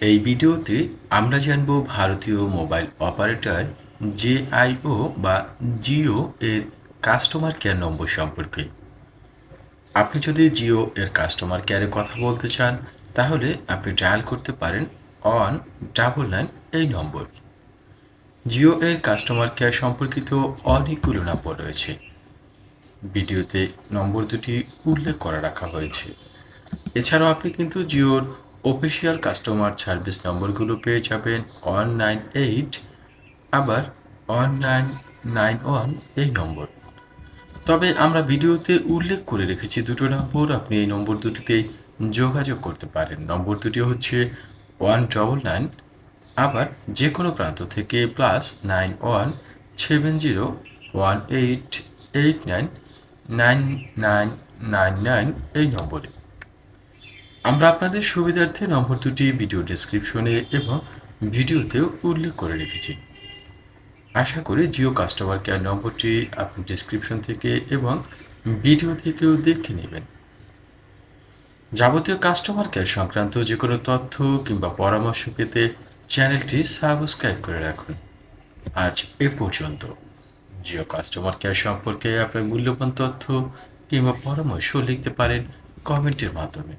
এই ভিডিওতে আমরা জানব ভারতীয় মোবাইল অপারেটর জেআইও বা জিও এর কাস্টমার কেয়ার নম্বর সম্পর্কে। আপনি যদি জিও এর কাস্টমার কেয়ারে কথা বলতে চান, তাহলে আপনি ডায়াল করতে পারেন অন ডাবল নাইন এই নম্বর। জিও এর কাস্টমার কেয়ার সম্পর্কিত অনেকগুলো নম্বর রয়েছে। ভিডিওতে নম্বর দুটি উল্লেখ করা রাখা হয়েছে। এছাড়াও আপনি কিন্তু জিওর অফিসিয়াল কাস্টমার সার্ভিস নম্বরগুলো পেয়ে যাবেন ওয়ান নাইন এইট, আবার ওয়ান নাইন নাইন ওয়ান এই নম্বর। তবে আমরা ভিডিওতে উল্লেখ করে রেখেছি দুটো নম্বর, আপনি এই নম্বর দুটিতে যোগাযোগ করতে পারেন। নম্বর দুটি হচ্ছে ওয়ান ডবল নাইন, আবার যে কোনো প্রান্ত থেকে plus nine one, seven zero, one eight eight nine nine nine nine nine এই নম্বরে। আমরা আপনাদের সুবিধার্থে নম্বর দুটি ভিডিও ডেসক্রিপশনে এবং ভিডিওতেও উল্লেখ করে রেখেছি। আশা করি জিও কাস্টমার কেয়ার নম্বরটি আপনি ডেসক্রিপশন থেকে এবং ভিডিও থেকেও দেখে নেবেন। যাবতীয় কাস্টমার কেয়ার সংক্রান্ত যে কোনো তথ্য কিংবা পরামর্শ পেতে চ্যানেলটি সাবস্ক্রাইব করে রাখুন। আজ এ পর্যন্ত। জিও কাস্টমার কেয়ার সম্পর্কে আপনার মূল্যবান তথ্য কিংবা পরামর্শ লিখতে পারেন কমেন্টের মাধ্যমে।